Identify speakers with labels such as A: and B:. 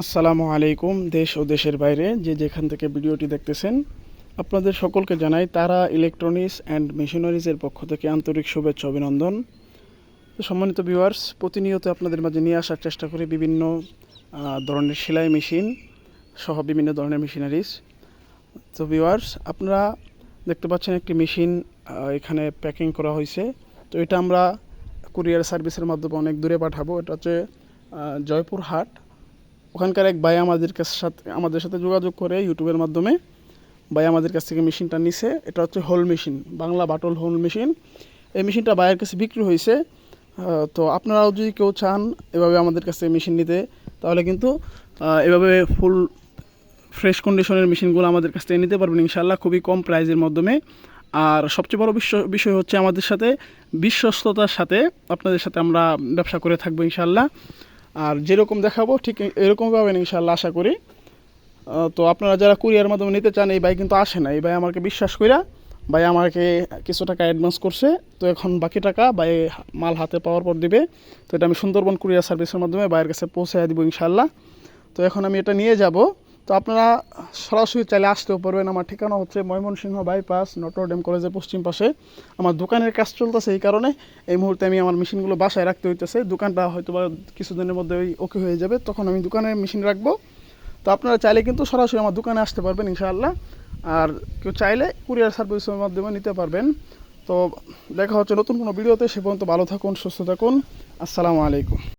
A: আসসালামু আলাইকুম দেশ ও দেশের বাইরে যে যেখান থেকে ভিডিওটি দেখতেছেন আপনাদের সকলকে জানাই তারা ইলেকট্রনিক্স অ্যান্ড মেশিনারিজের পক্ষ থেকে আন্তরিক শুভেচ্ছা অভিনন্দন। সম্মানিত ভিউয়ার্স প্রতিনিয়ত আপনাদের মাঝে নিয়ে আসার চেষ্টা করি বিভিন্ন ধরনের সেলাই মেশিন সহ বিভিন্ন ধরনের মেশিনারিজ। তো ভিউয়ার্স আপনারা দেখতে পাচ্ছেন একটি মেশিন এখানে প্যাকিং করা হয়েছে। তো এটা আমরা কুরিয়ার সার্ভিসের মাধ্যমে অনেক দূরে পাঠাবো। এটা হচ্ছে আহ, জয়পুরহাট ওখানকার এক ভাই আমাদের কাছ সাথে, আমাদের সাথে যোগাযোগ করে ইউটিউবের মাধ্যমে। ভাই আমাদের কাছ থেকে মেশিনটা নিছে। এটা হচ্ছে hole machine, Bangla button hole machine. এই মেশিনটা ভাইয়ের কাছে বিক্রি হয়েছে। তো আপনারাও যদি কেউ চান এভাবে আমাদের কাছে মেশিন নিতে, তাহলে কিন্তু এভাবে ফুল ফ্রেশ কন্ডিশনের মেশিনগুলো আমাদের কাছ থেকে নিতে পারবেন ইনশাল্লাহ খুবই কম প্রাইজের মাধ্যমে। আর সবচেয়ে বড় বিষয় বিষয় হচ্ছে আমাদের সাথে বিশ্বস্ততার সাথে আপনাদের সাথে আমরা ব্যবসা করে থাকব ইনশাল্লাহ আর যেরকম দেখাবো, ঠিক এরকম পাবেন ইনশাল্লাহ আশা করি। তো আপনারা যারা কুরিয়ার মাধ্যমে নিতে চান, এই ভাই কিন্তু আসে না। এই ভাই আমাকে বিশ্বাস কইরা ভাই আমাকে কিছু টাকা অ্যাডভান্স করছে। তো এখন বাকি টাকা ভাই মাল হাতে পাওয়ার পর দিবে। তো এটা আমি সুন্দরবন কুরিয়ার সার্ভিসের মাধ্যমে ভাইয়ের কাছে পৌঁছে দিব ইনশাল্লাহ তো এখন আমি এটা নিয়ে যাব। তো আপনারা সরাসরি চাইলে আসতেও পারবেন। আমার ঠিকানা হচ্ছে ময়মনসিংহ বাইপাস, নটরডেম কলেজের পশ্চিম পাশে। আমার দোকানের কাজ চলতেছে এই কারণে এই মুহূর্তে আমি আমার মেশিনগুলো বাসায় রাখতে হইতেছে। দোকানটা হয়তো বা কিছুদিনের মধ্যে ওই ওকে হয়ে যাবে। তখন আমি দোকানে মেশিন রাখব। তো আপনারা চাইলে কিন্তু সরাসরি আমার দোকানে আসতে পারবেন ইনশাআল্লাহ। আর কেউ চাইলে কুরিয়ার সার্ভিসের মাধ্যমে নিতে পারবেন। তো দেখা হচ্ছে নতুন কোনো ভিডিওতে। সে পর্যন্ত ভালো থাকুন, সুস্থ থাকুন। আসসালামু আলাইকুম।